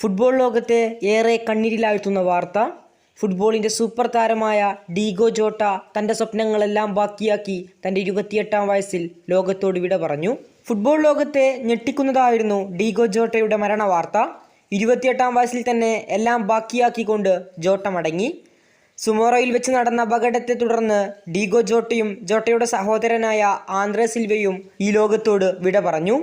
Football ലോകത്തെ ഏറെ കണ്ണീരിലാഴ്ത്തുന്ന വാർത്ത. ഫുട്ബോളിന്റെ സൂപ്പർ താരമായ ഡീഗോ ജോട്ട തന്റെ സ്വപ്നങ്ങളെല്ലാം ബാക്കിയാക്കി തന്റെ ഇരുപത്തിയെട്ടാം വയസ്സിൽ ലോകത്തോട് വിട പറഞ്ഞു. ഫുട്ബോൾ ലോകത്തെ ഞെട്ടിക്കുന്നതായിരുന്നു ഡീഗോ ജോട്ടയുടെ മരണ വാർത്ത ഇരുപത്തിയെട്ടാം വയസ്സിൽ തന്നെ എല്ലാം ബാക്കിയാക്കിക്കൊണ്ട് ജോട്ട മടങ്ങി. സുമോറയിൽ വെച്ച് നടന്ന അപകടത്തെ തുടർന്ന് ഡീഗോ ജോട്ടയും ജോട്ടയുടെ സഹോദരനായ ആന്ദ്രേ സിൽവയും ഈ ലോകത്തോട് വിട പറഞ്ഞു.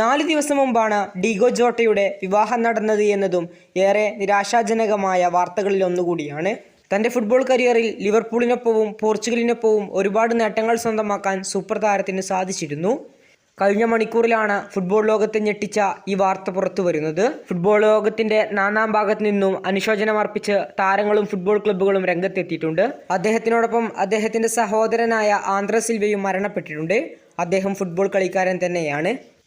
നാല് ദിവസം മുമ്പാണ് ഡിഗോ ജോട്ടയുടെ വിവാഹം നടന്നത് എന്നതും ഏറെ നിരാശാജനകമായ വാർത്തകളിൽ ഒന്നുകൂടിയാണ്. തന്റെ ഫുട്ബോൾ കരിയറിൽ ലിവർപൂളിനൊപ്പവും പോർച്ചുഗലിനൊപ്പവും ഒരുപാട് നേട്ടങ്ങൾ സ്വന്തമാക്കാൻ സൂപ്പർ താരത്തിന് സാധിച്ചിരുന്നു. കഴിഞ്ഞ മണിക്കൂറിലാണ് ഫുട്ബോൾ ലോകത്തെ ഞെട്ടിച്ച ഈ വാർത്ത പുറത്തു വരുന്നത്. ഫുട്ബോൾ ലോകത്തിന്റെ നാനാം ഭാഗത്ത് നിന്നും അനുശോചനം അർപ്പിച്ച് താരങ്ങളും ഫുട്ബോൾ ക്ലബ്ബുകളും രംഗത്തെത്തിയിട്ടുണ്ട്. അദ്ദേഹത്തിനോടൊപ്പം അദ്ദേഹത്തിന്റെ സഹോദരനായ ആന്ധ്ര സിൽവയും മരണപ്പെട്ടിട്ടുണ്ട്. അദ്ദേഹം ഫുട്ബോൾ കളിക്കാരൻ തന്നെയാണ്.